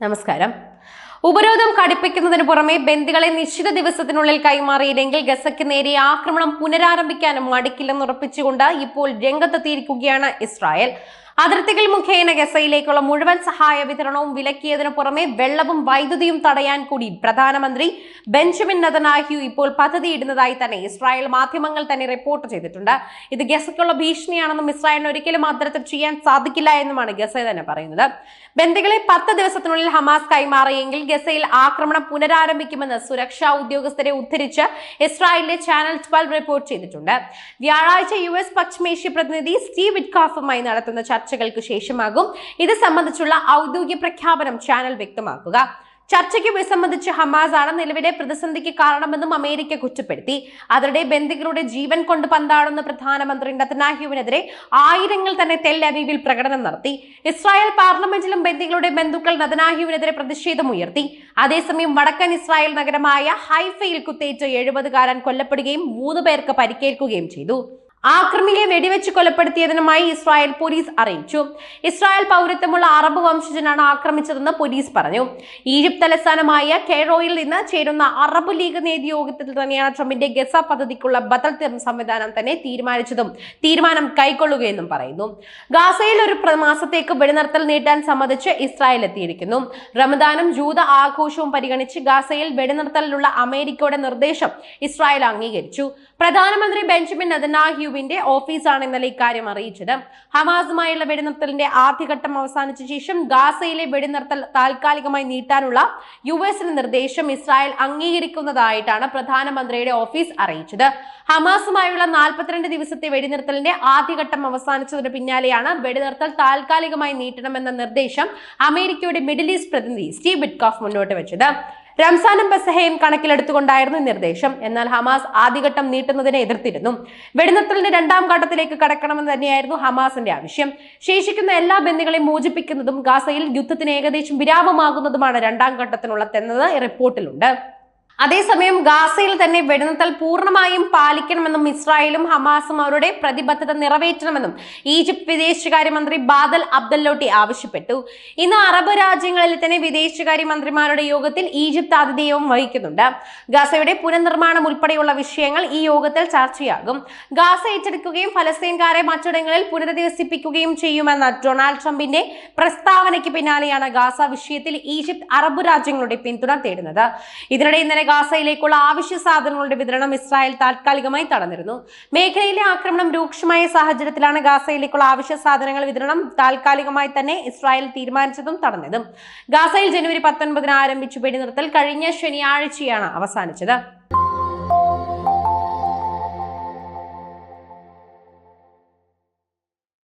നമസ്കാരം ഉപരോധം കടുപ്പിക്കുന്നതിന് പുറമെ ബന്ദികളെ നിശ്ചിത ദിവസത്തിനുള്ളിൽ കൈമാറിയില്ലെങ്കിൽ ഗസയ്ക്ക് നേരെ ആക്രമണം പുനരാരംഭിക്കാനും മടിക്കില്ലെന്ന് ഉറപ്പിച്ചുകൊണ്ട് ഇപ്പോൾ രംഗത്തെത്തിയിരിക്കുകയാണ് ഇസ്രായേൽ. അതിർത്തികൾ മുഖേന ഗസയിലേക്കുള്ള മുഴുവൻ സഹായ വിതരണവും വിലക്കിയതിനു പുറമെ വെള്ളവും വൈദ്യുതിയും തടയാൻ കൂടി പ്രധാനമന്ത്രി ബെഞ്ചമിൻ നദനാഹ്യു ഇപ്പോൾ പദ്ധതിയിടുന്നതായി തന്നെ ഇസ്രായേൽ മാധ്യമങ്ങൾ തന്നെ റിപ്പോർട്ട് ചെയ്തിട്ടുണ്ട്. ഇത് ഗസയ്ക്കുള്ള ഭീഷണിയാണെന്നും ഇസ്രായേലിന് ഒരിക്കലും അത്തരത്തിൽ ചെയ്യാൻ സാധിക്കില്ല എന്നുമാണ് ഗസ തന്നെ പറയുന്നത്. ബന്ദികളെ പത്ത് ദിവസത്തിനുള്ളിൽ ഹമാസ് കൈമാറിയെങ്കിൽ ഗസയിൽ ആക്രമണം പുനരാരംഭിക്കുമെന്ന് സുരക്ഷാ ഉദ്യോഗസ്ഥരെ ഉദ്ധരിച്ച് ഇസ്രായേലിലെ ചാനൽ ട്വൽവ് റിപ്പോർട്ട് ചെയ്തിട്ടുണ്ട്. വ്യാഴാഴ്ച യു എസ് പശ്ചിമേഷ്യ പ്രതിനിധി സ്റ്റീവ് വിറ്റ്കാഫുമായി നടത്തുന്ന ചർച്ചകൾക്ക് ശേഷമാകും ഇത് സംബന്ധിച്ചുള്ള ഔദ്യോഗിക പ്രഖ്യാപനം ചാനൽ വ്യക്തമാക്കുക. ചർച്ചയ്ക്ക് വിസമ്മതിച്ച് ഹമാസ് ആണ് നിലവിലെ പ്രതിസന്ധിക്ക് കാരണമെന്നും അമേരിക്ക കുറ്റപ്പെടുത്തി. അതിനിടെ ബന്ദികളുടെ ജീവൻ കൊണ്ട് പന്താടുന്ന പ്രധാനമന്ത്രി നത്തനാഹ്യുവിനെതിരെ ആയിരങ്ങൾ തന്നെ തെൽ അവീവിൽ പ്രകടനം നടത്തി. ഇസ്രായേൽ പാർലമെന്റിലും ബന്ദികളുടെ ബന്ധുക്കൾ നതനാഹ്യുവിനെതിരെ പ്രതിഷേധമുയർത്തി അതേസമയം വടക്കൻ ഇസ്രായേൽ നഗരമായ ഹൈഫയിൽ കുത്തേറ്റ് എഴുപതുകാരൻ കൊല്ലപ്പെടുകയും മൂന്ന് പേർക്ക് പരിക്കേൽക്കുകയും ചെയ്തു. ആക്രമിയെ വെടിവെച്ച് കൊലപ്പെടുത്തിയതിനുമായി ഇസ്രായേൽ പോലീസ് അറിയിച്ചു. ഇസ്രായേൽ പൗരത്വമുള്ള അറബ് വംശജനാണ് ആക്രമിച്ചതെന്ന് പോലീസ് പറഞ്ഞു. ഈജിപ്ത് തലസ്ഥാനമായ കെയ്റോയിൽ നിന്ന് ചേരുന്ന അറബ് ലീഗ് നേതൃയോഗത്തിൽ തന്നെയാണ് ട്രംപിന്റെ ഗസ പദ്ധതിക്കുള്ള ബദൽ സംവിധാനം തന്നെ തീരുമാനിച്ചതും തീരുമാനം കൈക്കൊള്ളുകയെന്നും പറയുന്നു. ഗാസയിൽ ഒരു പ്രമാസത്തേക്ക് വെടിനിർത്തൽ നീട്ടാൻ സമ്മതിച്ച് ഇസ്രായേൽ എത്തിയിരിക്കുന്നു. റമദാനും ജൂത ആഘോഷവും പരിഗണിച്ച് ഗാസയിൽ വെടിനിർത്തലിലുള്ള അമേരിക്കയുടെ നിർദ്ദേശം ഇസ്രായേൽ അംഗീകരിച്ചു. പ്രധാനമന്ത്രി ബെഞ്ചമിൻ നെതന്യാഹുവിന്റെ ഓഫീസാണ് ഇന്നലെ ഇക്കാര്യം അറിയിച്ചത്. ഹമാസുമായുള്ള വെടിനിർത്തലിന്റെ ആദ്യഘട്ടം അവസാനിച്ച ശേഷം ഗാസയിലെ വെടിനിർത്തൽ താൽക്കാലികമായി നീട്ടാനുള്ള യു എസിന്റെ നിർദ്ദേശം ഇസ്രായേൽ അംഗീകരിക്കുന്നതായിട്ടാണ് പ്രധാനമന്ത്രിയുടെ ഓഫീസ് അറിയിച്ചത്. ഹമാസുമായുള്ള നാൽപ്പത്തിരണ്ട് ദിവസത്തെ വെടിനിർത്തലിന്റെ ആദ്യഘട്ടം അവസാനിച്ചതിന് പിന്നാലെയാണ് വെടിനിർത്തൽ താൽക്കാലികമായി നീട്ടണമെന്ന നിർദ്ദേശം അമേരിക്കയുടെ മിഡിൽ ഈസ്റ്റ് പ്രതിനിധി സ്റ്റീവ് ബിറ്റ്കോഫ് മുന്നോട്ട് വെച്ചത്. റംസാനും ബസഹയും കണക്കിലെടുത്തുകൊണ്ടായിരുന്നു നിർദ്ദേശം. എന്നാൽ ഹമാസ് ആദ്യഘട്ടം നീട്ടുന്നതിനെ എതിർത്തിരുന്നു. വെടിനിർത്തലിന്റെ രണ്ടാം ഘട്ടത്തിലേക്ക് കടക്കണമെന്ന് തന്നെയായിരുന്നു ഹമാസിന്റെ ആവശ്യം. ശേഷിക്കുന്ന എല്ലാ ബന്ദികളെയും മോചിപ്പിക്കുന്നതും ഗാസയിൽ യുദ്ധത്തിന് ഏകദേശം വിരാമമാകുന്നതുമാണ് രണ്ടാം ഘട്ടത്തിനുള്ളതെന്നത് റിപ്പോർട്ടിലുണ്ട്. അതേസമയം ഗാസയിൽ തന്നെ വെടിനിർത്തൽ പൂർണമായും പാലിക്കണമെന്നും ഇസ്രായേലും ഹമാസും അവരുടെ പ്രതിബദ്ധത നിറവേറ്റണമെന്നും ഈജിപ്ത് വിദേശകാര്യമന്ത്രി ബാദൽ അബ്ദല്ലോട്ടി ആവശ്യപ്പെട്ടു. ഇന്ന് അറബ് രാജ്യങ്ങളിൽ തന്നെ വിദേശകാര്യമന്ത്രിമാരുടെ യോഗത്തിൽ ഈജിപ്ത് ആതിഥേയവും വഹിക്കുന്നുണ്ട്. ഗാസയുടെ പുനർനിർമ്മാണം ഉൾപ്പെടെയുള്ള വിഷയങ്ങൾ ഈ യോഗത്തിൽ ചർച്ചയാകും. ഗാസ ഏറ്റെടുക്കുകയും ഫലസ്തീൻകാരെ മറ്റിടങ്ങളിൽ പുനരധിവസിപ്പിക്കുകയും ചെയ്യുമെന്ന ഡൊണാൾഡ് ട്രംപിന്റെ പ്രസ്താവനയ്ക്ക് പിന്നാലെയാണ് ഗാസ വിഷയത്തിൽ ഈജിപ്ത് അറബ് രാജ്യങ്ങളുടെ പിന്തുണ തേടുന്നത്. ഇതിനിടെ ഇന്നലെ ഗാസയിലേക്കുള്ള ആവശ്യ സാധനങ്ങളുടെ വിതരണം ഇസ്രായേൽ താൽക്കാലികമായി തടഞ്ഞിരുന്നു. മേഖലയിലെ ആക്രമണം രൂക്ഷമായ സാഹചര്യത്തിലാണ് ഗാസയിലേക്കുള്ള ആവശ്യ സാധനങ്ങൾ വിതരണം താൽക്കാലികമായി തന്നെ ഇസ്രായേൽ തീരുമാനിച്ചതും തടഞ്ഞതും. ഗാസയിൽ ജനുവരി പത്തൊൻപതിന് ആരംഭിച്ചു വെടിനിർത്തൽ കഴിഞ്ഞ ശനിയാഴ്ചയാണ് അവസാനിച്ചത്.